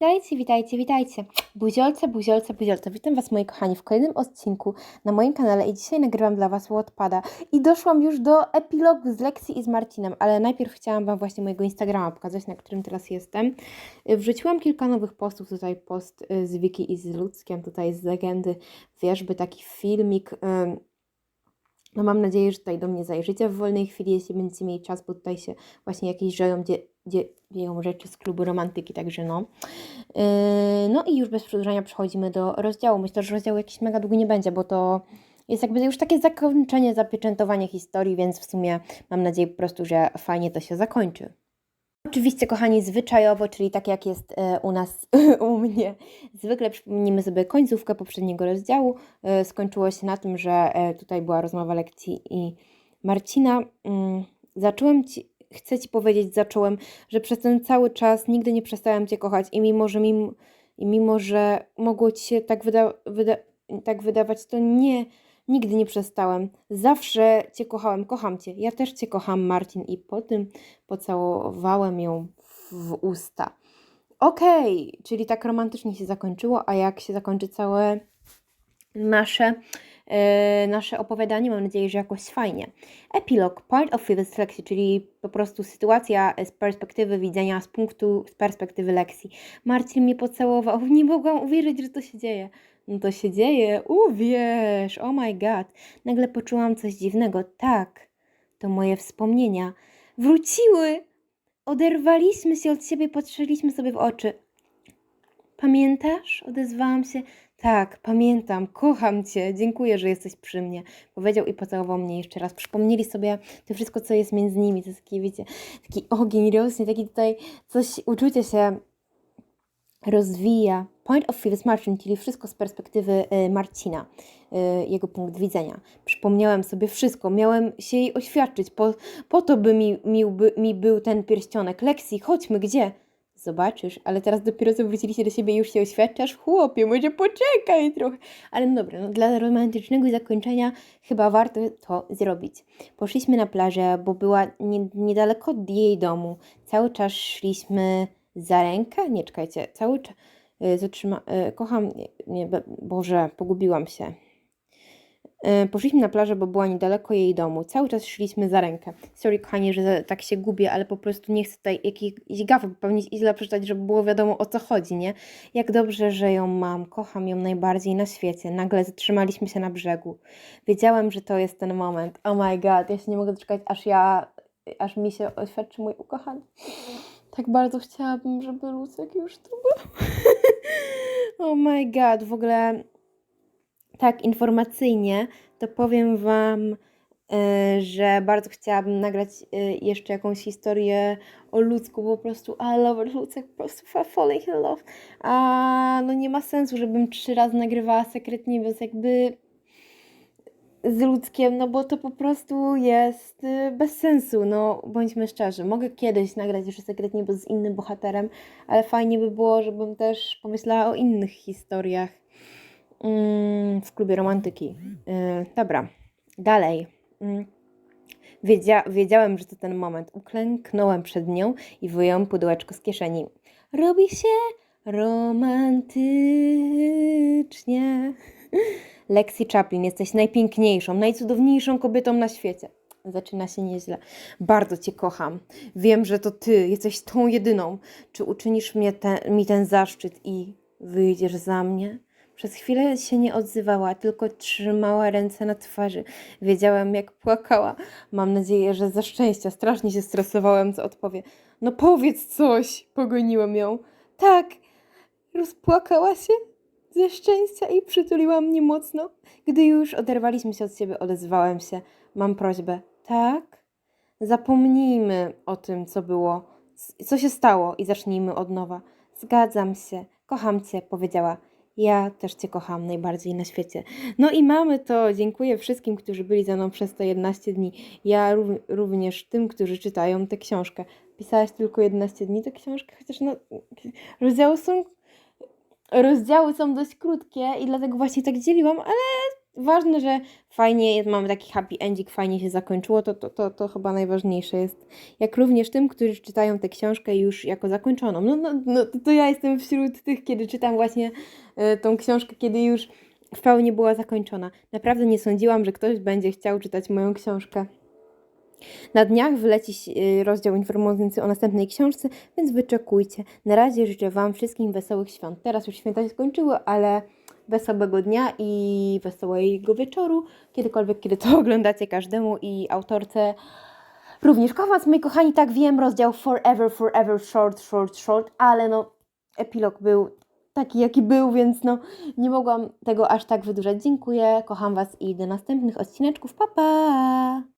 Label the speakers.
Speaker 1: Witajcie, witajcie, witajcie. Buziolce, buziolce, buziolce. Witam Was, moi kochani, w kolejnym odcinku na moim kanale i dzisiaj nagrywam dla Was Wattpada. I doszłam już do epilogu z Lexi i z Marcinem, ale najpierw chciałam Wam właśnie mojego Instagrama pokazać, na którym teraz jestem. Y, Wrzuciłam kilka nowych postów, tutaj post y, z Wiki i z Ludzkiem, tutaj z Legendy Wierzby, taki filmik... no mam nadzieję, że tutaj do mnie zajrzycie w wolnej chwili, jeśli będziecie mieli czas, bo tutaj się właśnie jakieś dzieją, dzie, dzie, dzieją rzeczy z klubu romantyki, także no. Yy, no i już bez przedłużania przechodzimy do rozdziału. Myślę, że rozdział jakiś mega długi nie będzie, bo to jest jakby już takie zakończenie, zapieczętowanie historii, więc w sumie mam nadzieję po prostu, że fajnie to się zakończy. Oczywiście, kochani, zwyczajowo, czyli tak jak jest e, u nas, u mnie, zwykle przypomnimy sobie końcówkę poprzedniego rozdziału. E, Skończyło się na tym, że e, tutaj była rozmowa lekcji i Marcina. Mm, Zacząłem ci, chcę ci powiedzieć, zacząłem, że przez ten cały czas nigdy nie przestałem cię kochać i mimo, że mimo, i mimo, że mogło ci się tak, wyda, wyda, tak wydawać, to nie, nigdy nie przestałem. Zawsze cię kochałem, kocham cię. Ja też cię kocham, Marcin. I po tym pocałowałem ją w usta. Okej, czyli tak romantycznie się zakończyło, a jak się zakończy całe nasze, e, nasze opowiadanie, mam nadzieję, że jakoś fajnie. Epilog, point of view z lekcji, czyli po prostu sytuacja z perspektywy widzenia, z punktu, z perspektywy lekcji. Marcin mnie pocałował, nie mogłam uwierzyć, że to się dzieje. No to się dzieje, uwierz, oh my god. Nagle poczułam coś dziwnego, tak, to moje wspomnienia wróciły. Oderwaliśmy się od siebie, patrzyliśmy sobie w oczy. Pamiętasz? Odezwałam się. Tak, pamiętam, kocham cię, dziękuję, że jesteś przy mnie. Powiedział i pocałował mnie jeszcze raz. Przypomnieli sobie to wszystko, co jest między nimi. To jest taki, wiecie, taki ogień rośnie, taki tutaj coś, uczucie się rozwija. Point of view z Marcin, czyli wszystko z perspektywy y, Marcina, y, jego punkt widzenia. Przypomniałem sobie wszystko, miałem się jej oświadczyć, po, po to by mi, mi, mi był ten pierścionek. Lexi, chodźmy, gdzie? Zobaczysz, ale teraz dopiero co wróciliście do siebie i już się oświadczasz? Chłopie, może poczekaj trochę. Ale no dobra, no, dla romantycznego zakończenia chyba warto to zrobić. Poszliśmy na plażę, bo była nie, niedaleko od jej domu. Cały czas szliśmy za rękę? Nie, czekajcie, cały czas... y, Zatrzyma... y, Kocham... Nie, Boże, pogubiłam się. Y, Poszliśmy na plażę, bo była niedaleko jej domu. Cały czas szliśmy za rękę. Sorry, kochanie, że tak się gubię, ale po prostu nie chcę tutaj jakiejś gafy popełnić i źle przeczytać, żeby było wiadomo o co chodzi, nie? Jak dobrze, że ją mam. Kocham ją najbardziej na świecie. Nagle zatrzymaliśmy się na brzegu. Wiedziałem, że to jest ten moment. Oh my god, ja się nie mogę doczekać, aż ja... aż mi się oświadczy mój ukochany. Tak bardzo chciałabym, żeby Lucek już tu był. oh my god, w ogóle tak informacyjnie to powiem Wam, e, że bardzo chciałabym nagrać e, jeszcze jakąś historię o ludzku, po prostu I love Lucek, po prostu fa- falling in love. A no nie ma sensu, żebym trzy razy nagrywała Sekret Niebios, jakby z ludzkiem, no bo to po prostu jest y, bez sensu, no bądźmy szczerzy. Mogę kiedyś nagrać jeszcze Sekret Niebios z innym bohaterem, ale fajnie by było, żebym też pomyślała o innych historiach mm, w klubie romantyki. Y, dobra, dalej. Mm. Wiedzia wiedziałem, że to ten moment. Uklęknąłem przed nią i wyjąłem pudełeczko z kieszeni. Robi się romantycznie. Lexi Chaplin, jesteś najpiękniejszą, najcudowniejszą kobietą na świecie. Zaczyna się nieźle. Bardzo Cię kocham. Wiem, że to Ty jesteś tą jedyną. Czy uczynisz mnie te, mi ten zaszczyt i wyjdziesz za mnie? Przez chwilę się nie odzywała, tylko trzymała ręce na twarzy. Wiedziałem, jak płakała. Mam nadzieję, że ze szczęścia. Strasznie się stresowałem, co odpowie. No powiedz coś, pogoniłem ją. Tak, rozpłakała się ze szczęścia i przytuliła mnie mocno. Gdy już oderwaliśmy się od siebie, odezwałem się. Mam prośbę. Tak? Zapomnijmy o tym, co było, co się stało i zacznijmy od nowa. Zgadzam się. Kocham cię, powiedziała. Ja też cię kocham najbardziej na świecie. No i mamy to. Dziękuję wszystkim, którzy byli ze mną przez te 11 dni. Ja rów- również tym, którzy czytają tę książkę. Pisałaś tylko 11 dni tę książkę, chociaż no, rozdziały są rozdziały są dość krótkie i dlatego właśnie tak dzieliłam, ale ważne, że fajnie mamy taki happy ending, fajnie się zakończyło, to, to, to, to chyba najważniejsze jest. Jak również tym, którzy czytają tę książkę już jako zakończoną. No, no, no to, to ja jestem wśród tych, kiedy czytam właśnie y, tą książkę, kiedy już w pełni była zakończona. Naprawdę nie sądziłam, że ktoś będzie chciał czytać moją książkę. Na dniach wyleci y, rozdział informujący o następnej książce, więc wyczekujcie. Na razie życzę Wam wszystkim wesołych świąt. Teraz już święta się skończyły, ale wesołego dnia i wesołego wieczoru, kiedykolwiek, kiedy to oglądacie każdemu i autorce również kocham Was, moi kochani, tak wiem, rozdział Forever, Forever, Short, Short, Short, ale no epilog był taki, jaki był, więc no nie mogłam tego aż tak wydłużać. Dziękuję, kocham Was i do następnych odcineczków. Pa, pa!